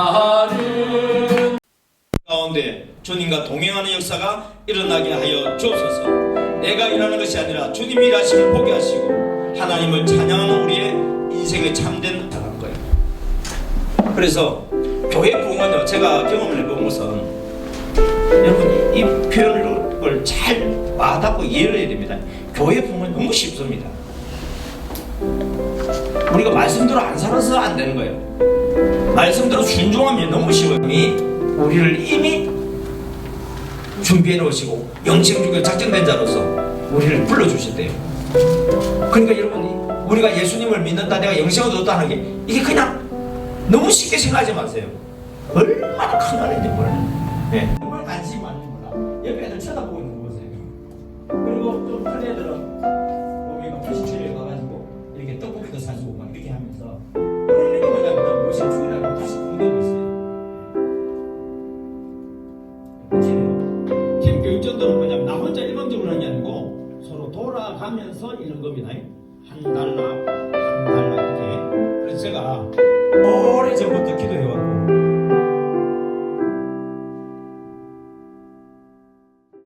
나를 가운데 주님과 동행하는 역사가 일어나게 하여 주옵소서. 내가 일하는 것이 아니라 주님이 일하심을 보게 하시고 하나님을 찬양하는 우리의 인생의 참된 바람 거예요. 그래서 교회 부흥은요 제가 경험을 해보면서 여러분 이 표현을 잘 와닿고 이해를 해야 됩니다. 교회 부흥은 너무 쉽습니다. 우리가 말씀대로 안 살아서 안 되는 거예요. 말씀대로 순종하면 너무 쉬워요. 이미 우리를 이미 준비해 놓으시고 영생 중에 작정된 자로서 우리를 불러주셨대요. 그러니까 여러분 우리가 예수님을 믿는다 내가 영생을 얻었다 하는 게 이게 그냥 너무 쉽게 생각하지 마세요. 얼마나 큰 은혜인지 몰라요. 네. 교육전도는 뭐냐면 나 혼자 일방적으로 하는 게 아니고 서로 돌아가면서 이런 겁니다. 한달 나,